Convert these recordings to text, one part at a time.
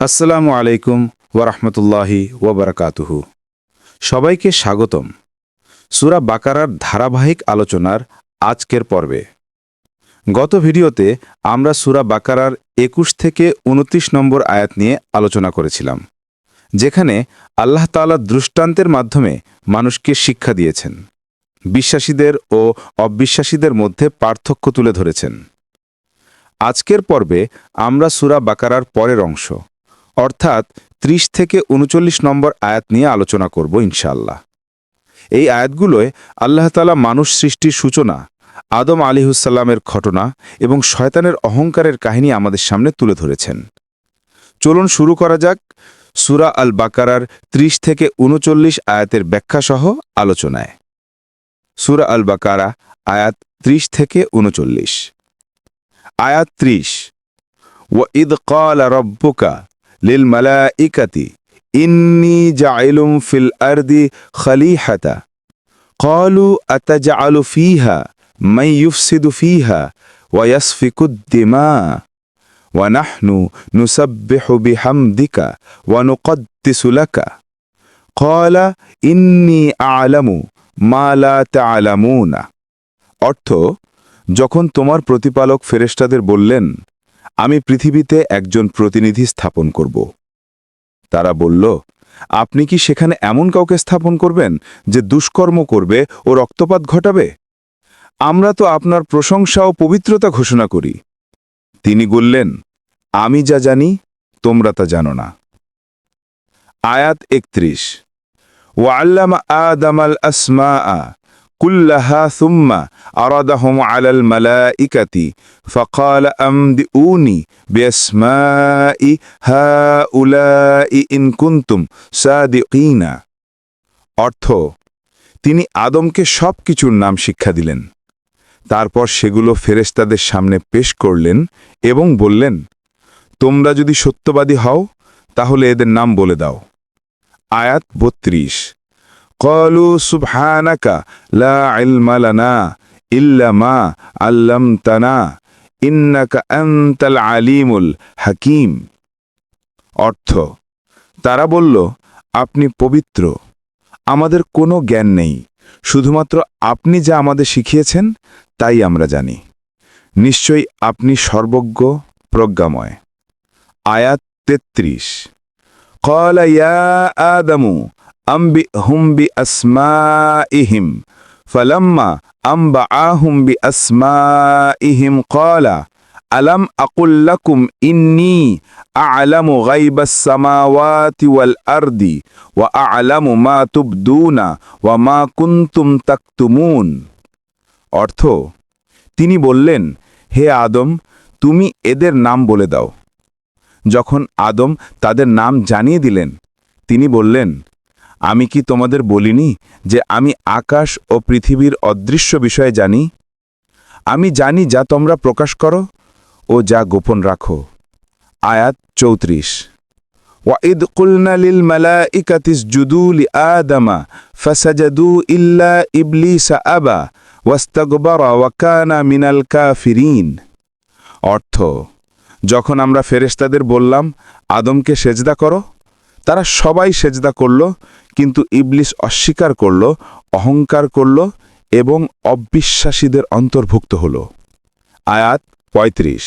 আসসালামু আলাইকুম ওরহমতুল্লাহি ওবরাকাতুহু সবাইকে স্বাগতম। সুরা বাকারার ধারাবাহিক আলোচনার আজকের পর্বে। গত ভিডিওতে আমরা সুরা বাকারার একুশ থেকে উনত্রিশ নম্বর আয়াত নিয়ে আলোচনা করেছিলাম, যেখানে আল্লাহ তাআলা দৃষ্টান্তের মাধ্যমে মানুষকে শিক্ষা দিয়েছেন, বিশ্বাসীদের ও অবিশ্বাসীদের মধ্যে পার্থক্য তুলে ধরেছেন। আজকের পর্বে আমরা সুরা বাকারার পরের অংশ অর্থাৎ ৩০ থেকে উনচল্লিশ নম্বর আয়াত নিয়ে আলোচনা করব ইনশাল্লাহ এই আয়াতগুলোয় আল্লাহ তালা মানুষ সৃষ্টির সূচনা, আদম আলিহুসাল্লামের ঘটনা এবং শয়তানের অহংকারের কাহিনী আমাদের সামনে তুলে ধরেছেন। চলুন শুরু করা যাক সুরা আল বাকারার ৩০ থেকে উনচল্লিশ আয়াতের ব্যাখ্যাসহ আলোচনায়। সুরা আল বাকারা আয়াত ৩০ থেকে উনচল্লিশ। আয়াত ত্রিশ ও ইদ কাল রব্বুকা قَالَ رَبُّكَ لِلْمَلَائِكَةِ إِنِّي جَعِلٌ فِي الْأَرْضِ خَلِيحَةً قَالُوا أَتَجْعَلُ فِيهَا مَن يُفْسِدُ فِيهَا وَيَسْفِكُ الدِّمَاءَ وَنَحْنُ نُسَبِّحُ بِحَمْدِكَ وَنُقَدِّسُ لَكَ قَالَ إِنِّي أَعْلَمُ مَا لَا تَعْلَمُونَ অর্থ যখন তোমার প্রতিপালক ফেরেশতাদের বললেন আমি পৃথিবীতে একজন প্রতিনিধি স্থাপন করব। তারা বলল, আপনি কি সেখানে এমন কাউকে স্থাপন করবেন যে দুষ্কর্ম করবে ও রক্তপাত ঘটাবে? আমরা তো আপনার প্রশংসা ও পবিত্রতা ঘোষণা করি। তিনি বললেন, আমি যা জানি, তোমরা তা জানো না। আয়াত একত্রিশ। ওয়াল্লাম আদামাল আসমা كلها সুম্মা আরাদাহম على الملائكة فقال أمدئوني بأسماء هؤلاء إن كنتم صادقين অর্থ, তিনি আদমকে সব কিছুর নাম শিক্ষা দিলেন। তারপর সেগুলো ফেরেস্তাদের সামনে পেশ করলেন এবং বললেন, তোমরা যদি সত্যবাদী হও, তাহলে এদের নাম বলে দাও। আয়াত বত্রিশ। কলু সুবহানাকা লা ইলমা লানা ইল্লা মা আল্লামতানা ইন্নাকা আনতাল আলিমুল হাকিম অর্থ, তারা বলল, আপনি পবিত্র। আমাদের কোনো জ্ঞান নেই। শুধুমাত্র আপনি যা আমাদের শিখিয়েছেন, তাই আমরা জানি। নিশ্চয়ই আপনি সর্বজ্ঞ, প্রজ্ঞাময়। আয়াত তেত্রিশ। কলাইয়া আদামু আম্বি হুম্বি আসমা ইহিম ফলাম্মা আম্বা আহুম্বি আসমা ইহিম কলা আলাম আকুল্লাকুম ইন্নি আলামু গাইবা সামাওয়াতি ওয়াল আরদি ওয়া আলামু মা তুবদুনা ওয়া মা কুন্তুম তাকতুমুন অর্থ, তিনি বললেন, হে আদম, তুমি এদের নাম বলে দাও। যখন আদম তাদের নাম জানিয়ে দিলেন, তিনি বললেন আমি কি তোমাদের বলিনি যে আমি আকাশ ও পৃথিবীর অদৃশ্য বিষয়ে জানি? আমি জানি যা তোমরা প্রকাশ করো ও যা গোপন রাখো। আয়াত চৌত্রিশ। ওয়াঈদ কুলনালিল মালা ইকাতিস জুদুল আদামা ফসাজাদু ইল্লা ইবলিস আবা ওয়াস্তাগবরা ওয়াকানা মিনাল কাফিরিন। অর্থ, যখন আমরা ফেরেস্তাদের বললাম, আদমকে সেজদা করো তারা সবাই সেজদা করল কিন্তু ইবলিস অস্বীকার করল অহংকার করল এবং অবিশ্বাসীদের অন্তর্ভুক্ত হল আয়াত ৩৫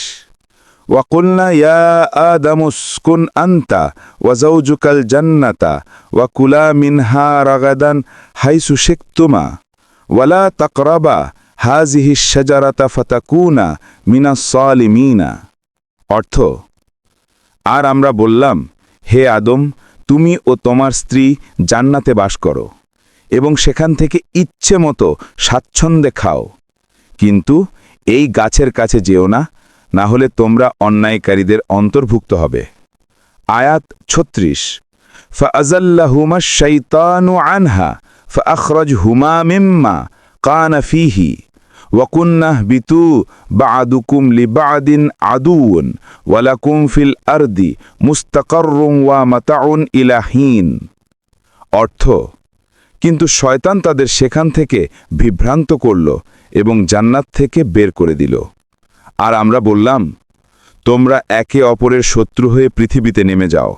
وقلنا يا آدم اسكن أنت وزوجك الجنة وكلا منها رغدا حيث شئتما ولا تقربا هذه الشجرة فتكونا من الصالمين অর্থ আর আমরা বললাম হে আদম তুমি ও তোমার স্ত্রী জান্নাতে বাস করো এবং সেখান থেকে ইচ্ছে মতো স্বাচ্ছন্দ্যে খাও কিন্তু এই গাছের কাছে যেও না না হলে তোমরা অন্যায়কারীদের অন্তর্ভুক্ত হবে আয়াত ছত্রিশ فأزلهما الشيطان عنها فأخرجهما مما قان فيه ওয়াকুন্নাহ বিতু বাদুকুম লিবাদিন আদুন ওয়ালাকুম ফিল আরদি মুস্তাকরুম ওয়া মাতাউন ইলাহীন অর্থ, কিন্তু শয়তান তাদের সেখান থেকে বিভ্রান্ত করল এবং জান্নাত থেকে বের করে দিল। আর আমরা বললাম, তোমরা একে অপরের শত্রু হয়ে পৃথিবীতে নেমে যাও।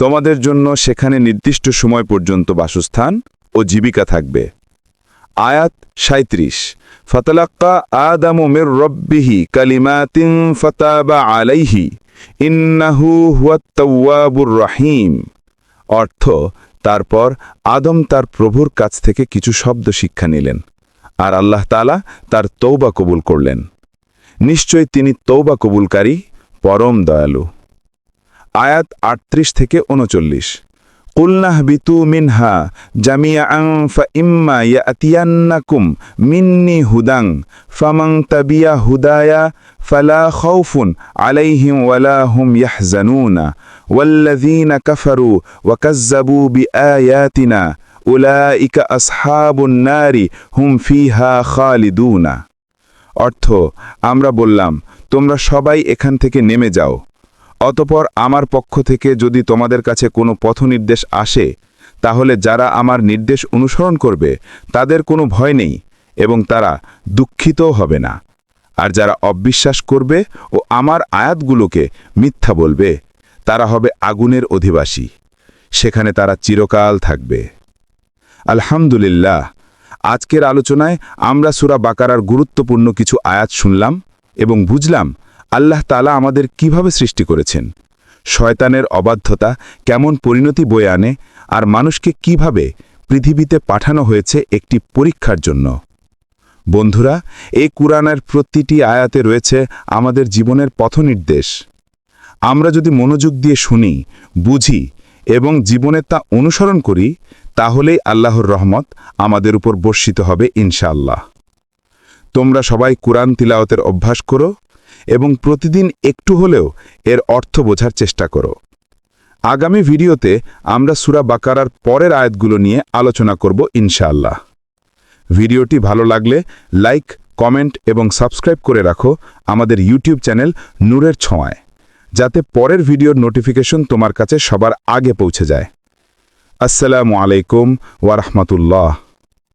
তোমাদের জন্য সেখানে নির্দিষ্ট সময় পর্যন্ত বাসস্থান ও জীবিকা থাকবে। আয়াত সাঁত্রিশ ফতলাক্কা আদামু মির রব্বিহি কালিমাতিন ফতাবা আলাইহি, ইন্নাহু হুয়াত তাওয়াবুর রহিম। অর্থ, তারপর আদম তার প্রভুর কাছ থেকে কিছু শব্দ শিক্ষা নিলেন আর আল্লাহ তালা তার তৌবা কবুল করলেন। নিশ্চয় তিনি তৌবা কবুলকারী, পরম দয়ালু। আয়াত আটত্রিশ থেকে উনচল্লিশ। কুলনাহ বিতু মিনহা জামিয়া আং ফা ইম্মা ইয়াতিয়ান্নাকুম মিন্নি হুদাং ফামাং তাবিয়া হুদায়া ফালা খাউফুন আলাইহিম ওয়ালা হুম ইয়াহজানুনা ওয়াল্লাযীনা কাফারু ওয়া কাযযাবু বিআয়াতিনা উলাইকা আসহাবুন নারি হুম ফিহা খালিদুনা। অর্থ, আমরা বললাম, তোমরা সবাই এখান থেকে নেমে যাও। অতপর আমার পক্ষ থেকে যদি তোমাদের কাছে কোনো পথনির্দেশ আসে, তাহলে যারা আমার নির্দেশ অনুসরণ করবে, তাদের কোনো ভয় নেই এবং তারা দুঃখিতও হবে না। আর যারা অবিশ্বাস করবে ও আমার আয়াতগুলোকে মিথ্যা বলবে, তারা হবে আগুনের অধিবাসী। সেখানে তারা চিরকাল থাকবে। আলহামদুলিল্লাহ, আজকের আলোচনায় আমরা সুরা বাকারার গুরুত্বপূর্ণ কিছু আয়াত শুনলাম এবং বুঝলাম আল্লাহ তালা আমাদের কীভাবে সৃষ্টি করেছেন? শয়তানের অবাধ্যতা কেমন পরিণতি বয়ে আনে? আর মানুষকে কীভাবে পৃথিবীতে পাঠানো হয়েছে একটি পরীক্ষার জন্য? বন্ধুরা, এই কুরআনের প্রতিটি আয়াতে রয়েছে আমাদের জীবনের পথনির্দেশ। আমরা যদি মনোযোগ দিয়ে শুনি, বুঝি এবং জীবনে তা অনুসরণ করি, তাহলেই আল্লাহর রহমত আমাদের উপর বর্ষিত হবে ইনশাআল্লাহ। তোমরা সবাই কুরআন তিলাওয়াতের অভ্যাস করো এবং প্রতিদিন একটু হলেও এর অর্থ বোঝার চেষ্টা করো। আগামী ভিডিওতে আমরা সুরা বাকারার পরের আয়াতগুলো নিয়ে আলোচনা করব ইনশাআল্লাহ। ভিডিওটি ভালো লাগলে লাইক, কমেন্ট এবং সাবস্ক্রাইব করে রাখো আমাদের ইউটিউব চ্যানেল নূরের ছোঁয়ায়, যাতে পরের ভিডিওর নোটিফিকেশন তোমার কাছে সবার আগে পৌঁছে যায়। আসসালামু আলাইকুম ওয়ারহমতুল্লাহ